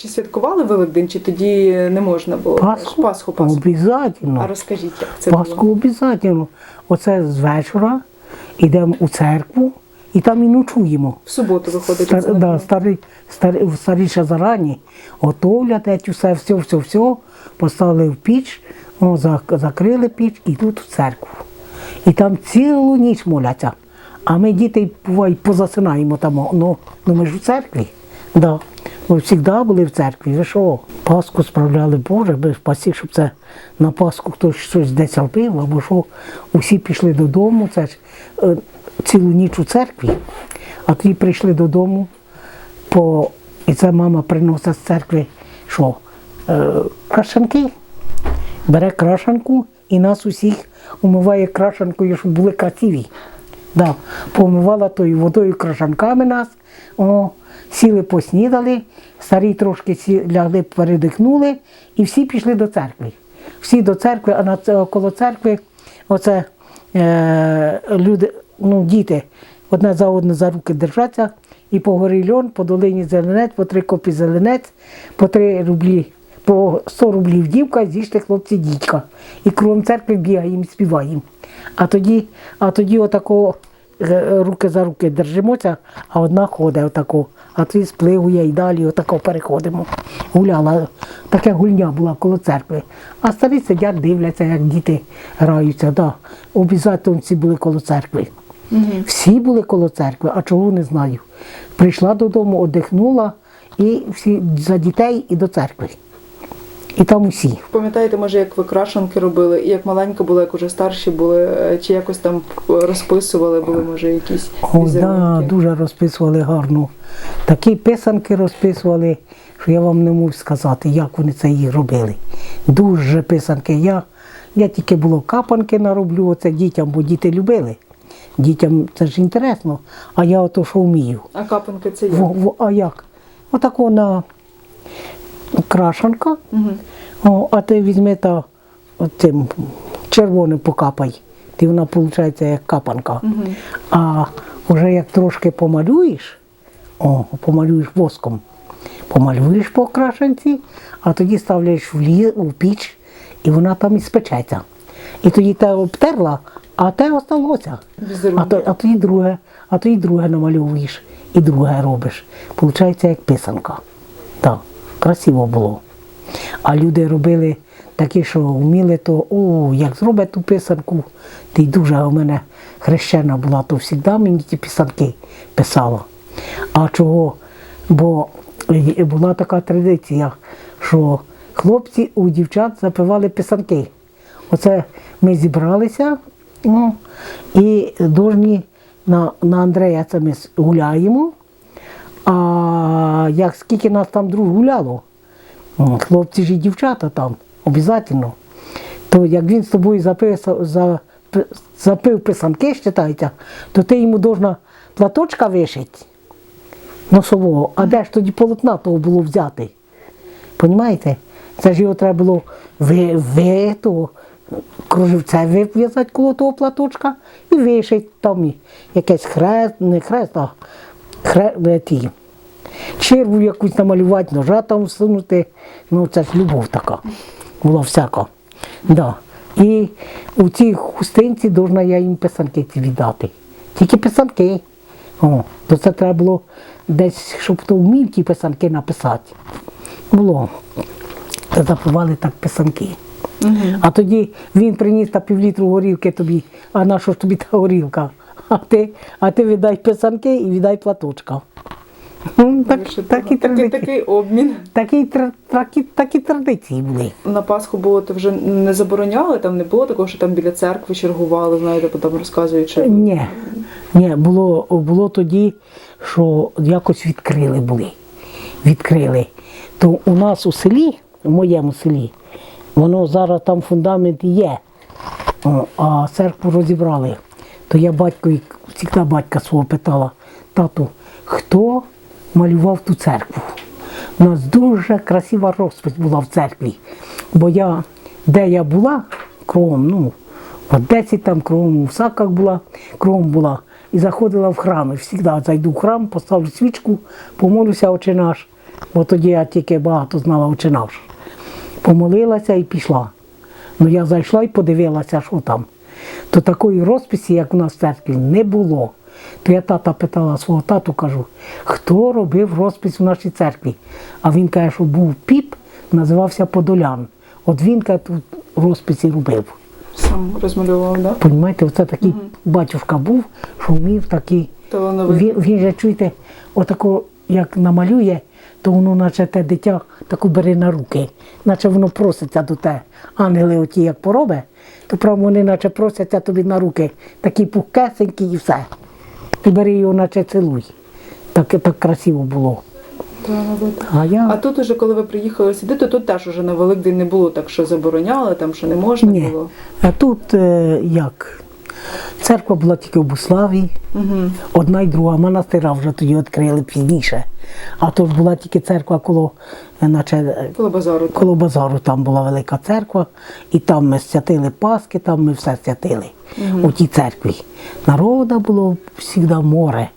Чи святкували Великдень, чи тоді не можна було? Пасху? Пасху, Пасху. Обязательно. А розкажіть, як це Пасху було? обов'язково. Оце з вечора йдемо у церкву і там і ночуємо. В суботу виходить. Стар, да, старі, старі, старіше зарані готовлять ці все, все, все, все, поставили в піч, зак- закрили піч і тут в церкву. І там цілу ніч моляться. А ми діти буває, позасинаємо там. Ну, ну ми ж у церкві. Да. Ми завжди були в церкві. Ви що? Пасху справляли Боже, без пасі, щоб це на Пасху хтось щось десь робив, або що усі пішли додому, це ж е, цілу ніч у церкві, а тоді прийшли додому, по... і це мама приносить з церкви, що е, крашанки, бере крашанку і нас усіх умиває крашанкою, щоб були красиві. Да. Помивала тою водою крашанками нас, о, сіли поснідали, старі трошки лягли, передихнули, і всі пішли до церкви. Всі до церкви, а на коло церкви оце е, люди, ну, діти одне за одне за руки держаться, і по горі льон, по долині зеленець, по три копі зеленець, по три рублі, по 100 рублів дівка, з'їжте хлопці дідька. І кругом церкви бігаємо, співаємо. А тоді, а тоді отако е, руки за руки держимося, а одна ходить отако, а тоді спливує і далі отако переходимо. Гуляла, така гульня була коло церкви. А старі сидять, дивляться, як діти граються. Да. Обов'язково всі були коло церкви. Всі були коло церкви, а чого не знаю. Прийшла додому, одихнула і всі за дітей і до церкви. І там усі. Пам'ятаєте, може, як ви крашанки робили, і як маленька була, як уже старші були, е, чи якось там розписували, були, може, якісь О, да, дуже розписували гарно. Такі писанки розписували, що я вам не можу сказати, як вони це їх робили. Дуже писанки. Я, я тільки було капанки нароблю, оце дітям, бо діти любили. Дітям це ж інтересно. А я ото що вмію. А капанки це як? Во, во, а як? Отако на крашанка, о, а ти візьми та цим червоним покапай. Ти вона виходить як капанка. А вже як трошки помалюєш, о, помалюєш воском, помалюєш по крашенці, а тоді ставляєш в, лі, в піч, і вона там і спечеться. І тоді те обтерла, а те осталося. А, то, а тоді друге, а тоді друге намальовуєш і друге робиш. Получається як писанка. Так, красиво було. А люди робили такі, що вміли, то о, як зроблять ту писанку, ти дуже у мене хрещена була, то завжди мені ті писанки писала. А чого? Бо була така традиція, що хлопці у дівчат запивали писанки. Оце ми зібралися ну, і дожні на, на Андрея це ми гуляємо. А як скільки нас там друг гуляло, хлопці ж і дівчата там, обов'язково. То як він з тобою запив, за, запив писанки, считайте, то ти йому должна платочка вишити носового, а де ж тоді полотна того було взяти? Понімаєте? Це ж його треба було ви, ви то, кружевце вив'язати коло того платочка і вишити там якесь хрест, не хрест, а хре, е, черву якусь намалювати, ножа там всунути. Ну це ж любов така. Була всяка. Да. І у цій хустинці должна я їм писанки ці віддати. Тільки писанки. О, то це треба було десь, щоб то вмів ті писанки написати. Було. Запивали так писанки. А тоді він приніс та півлітру горілки тобі, а на що ж тобі та горілка? А ти, а ти віддай писанки і віддай платочка. М, Так, такі, такий, обмін. такі, такі, такі традиції були. На Пасху було, то вже не забороняли, там не було такого, що там біля церкви чергували, знаєте, бо там розказують, що Ні, ні, було, було тоді, що якось відкрили були. Відкрили. То у нас у селі, у моєму селі, воно зараз там фундамент є, а церкву розібрали. То я батько, завжди батька свого питала, тату, хто малював ту церкву? У нас дуже красива розпись була в церкві. Бо я, де я була, кругом, ну, в Одесі там кругом, в Саках була, кругом була. І заходила в храм. І завжди зайду в храм, поставлю свічку, помолюся, очі наш, бо тоді я тільки багато знала очинав. Помолилася і пішла. Ну я зайшла і подивилася, що там. То такої розписі, як у нас в церкві, не було. То я тата питала свого тату, кажу, хто робив розпис в нашій церкві? А він каже, що був піп, називався Подолян. От він каже, тут розписи робив. Сам розмальовував, да? Понімаєте, оце такий батюшка був, що вмів такий. Він, він же чуєте, отако, як намалює, то воно, наче те дитя таку бере на руки, наче воно проситься до те. Ангели оті як поробе, то прямо вони наче просяться тобі на руки, такі пухкесенькі і все. Ти бери його, наче цілуй. Так, так красиво було. А я А тут уже, коли ви приїхали сюди, то тут теж уже на Великдень не було так, що забороняли, там що не можна ні. було. А тут е, як? Церква була тільки в Буславі, Угу. Одна й друга монастира вже тоді відкрили пізніше. А то ж була тільки церква коло, е, наче, е, Коло базару. коло базару, там була велика церква, і там ми святили Пасхи, там ми все святили у тій церкві. Народа було завжди море,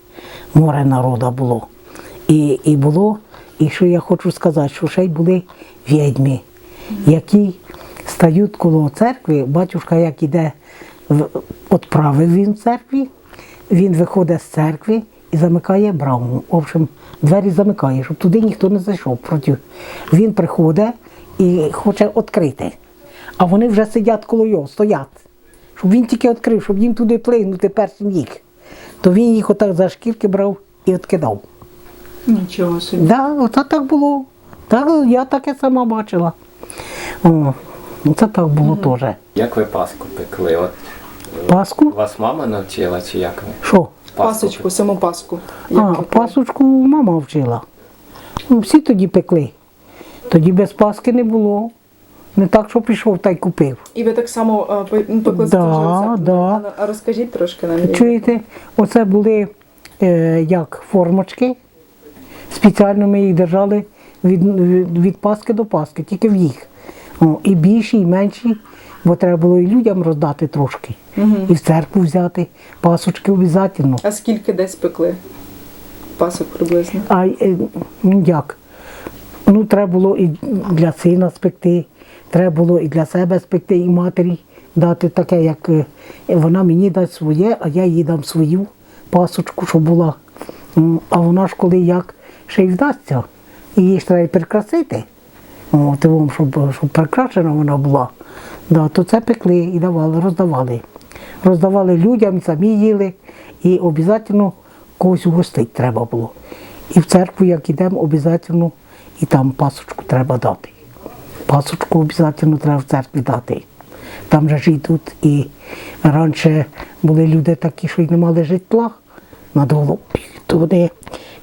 море народа було. І, і було, і що я хочу сказати, що ще й були відьми, які стають коло церкви, батюшка як іде, відправив він в церкві, він виходить з церкви і замикає браму. В общем, двері замикає, щоб туди ніхто не зайшов. Проти. Він приходить і хоче відкрити. А вони вже сидять коло його, стоять. Щоб він тільки відкрив, щоб їм туди плигнути перший міг. То він їх отак за шкірки брав і відкидав. Нічого собі. Да, оце так було. Так, я таке сама бачила. О, це так було теж. Як ви паску пекли? От Паску? вас мама навчила чи як ви? Що? Пасочку, саму паску. А, пасочку мама вчила. Ну, Всі тоді пекли. Тоді без паски не було. Не так, що пішов та й купив. І ви так само а, пе- ну, пекли Да, тим же рецептом? да. А, ну, А розкажіть трошки нам. Чуєте, оце були е, як формочки. Спеціально ми їх держали від, від, від паски до паски, тільки в їх. О, і більші, і менші, бо треба було і людям роздати трошки. І в церкву взяти. Пасочки обов'язково. А скільки десь пекли? Пасок приблизно. А е, ну як? Ну, треба було і для сина спекти, треба було і для себе спекти, і матері дати таке, як е, вона мені дасть своє, а я їй дам свою пасочку, щоб була. А вона ж коли як ще й вдасться, і її ж треба прикрасити. От, щоб, щоб прикрашена вона була. Да, то це пекли і давали, роздавали. Роздавали людям, самі їли, і обов'язково когось угостити треба було. І в церкву, як йдемо, обов'язково і там пасочку треба дати. Пасочку обов'язково треба в церкві дати. Там же ж йдуть і раніше були люди такі, що й не мали житла над головою, то вони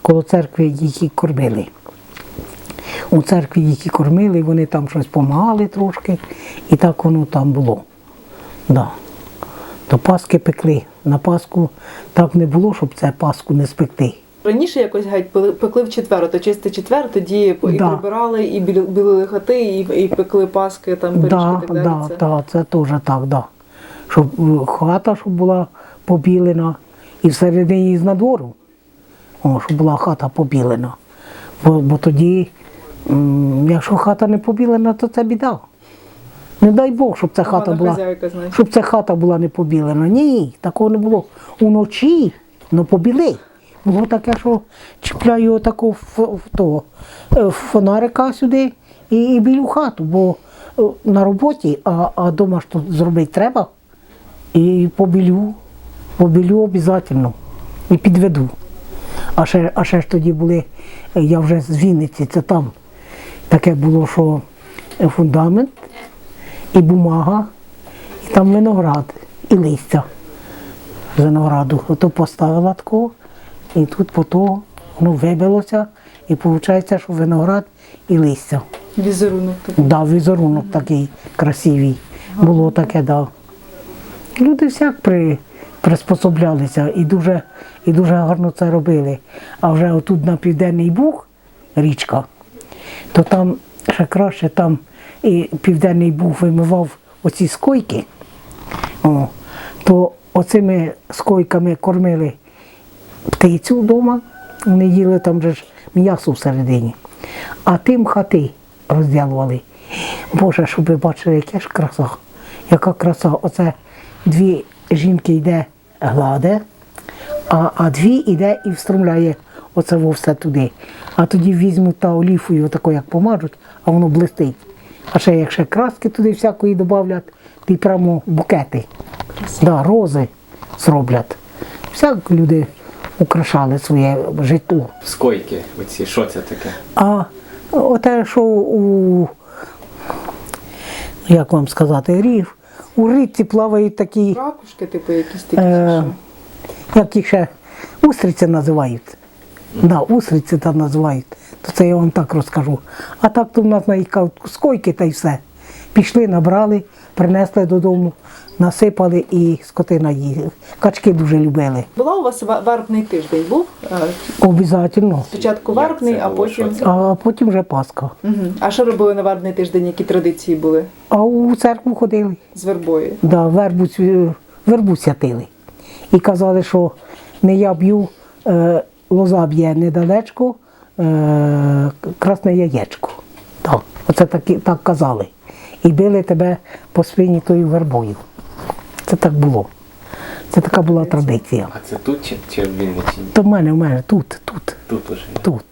коло церкви їх і кормили. У церкві їх і кормили, вони там щось допомагали трошки, і так воно там було. Да. До Паски пекли. На Пасху так не було, щоб це Пасху не спекти. Раніше якось геть пекли в четвер, то чистий четвер, тоді і Да. прибирали, і білили хати, і, і пекли паски, там пиріжки Да, так далі. да, Це- да, це теж так, да. Щоб е, хата щоб була побілена і всередині з надвору. О, щоб була хата побілена. Бо, бо тоді, якщо хата не побілена, то це біда. Не дай Бог, щоб ця хата була. Щоб ця хата була не побілена. Ні, такого не було. Уночі, ну побіли. Було таке, що чіпляю отаку того, е, фонарика сюди і, і білю хату, бо е, на роботі, а, а ж тут зробити треба. І побілю, побілю обов'язково. І підведу. А ще, а ще ж тоді були, я вже з Вінниці, це там таке було, що е, фундамент і бумага, і там виноград, і листя з винограду. Ото поставила тако, і тут по то воно вибилося, і виходить, що виноград і листя. Візерунок такий. Да, візерунок такий красивий. Було таке, да. Люди всяк при, приспособлялися і дуже, і дуже гарно це робили. А вже отут на Південний Буг, річка, то там ще краще там і Південний Буг вимивав оці скойки, о, то оцими скойками кормили птицю вдома, вони їли там же ж м'ясо всередині. а тим хати розділували. Боже, щоб ви бачили, яка ж краса. Яка краса. Оце дві жінки йде гладе, а, а дві йде і встромляє оце во все туди. А тоді візьмуть та оліфою, отако як помажуть, а воно блистить. А ще як ще краски туди всякої додавлять, ти прямо букети. Да, рози зроблять. Всяк люди украшали своє житло. Скойки, оці, що це таке? А оте, що у, як вам сказати, рів, у річці плавають такі, Ракушки, типу, якісь такі. Е, що- як їх ще устриці називають. Да, устриці там називають. То це я вам так розкажу. А так то в нас на скойки та й все. Пішли, набрали, принесли додому, насипали і скотина їла. Качки дуже любили. Була у вас ва- вербний тиждень був? Е, Обов'язково. Спочатку Як вербний, а потім. А потім вже Пасха. Мгм. А що робили на вербний тиждень, які традиції були А у церкву ходили. з вербою? Да, вербу, вербу святили. І казали, що не я б'ю, е, лоза б'є недалечко, е, красне яєчко. Так, оце так, так казали. І били тебе по спині тою вербою. Це так було. Це така була традиція. А це тут чи, чи в Вінниці? То в мене, в мене тут, тут, Тут уже. тут.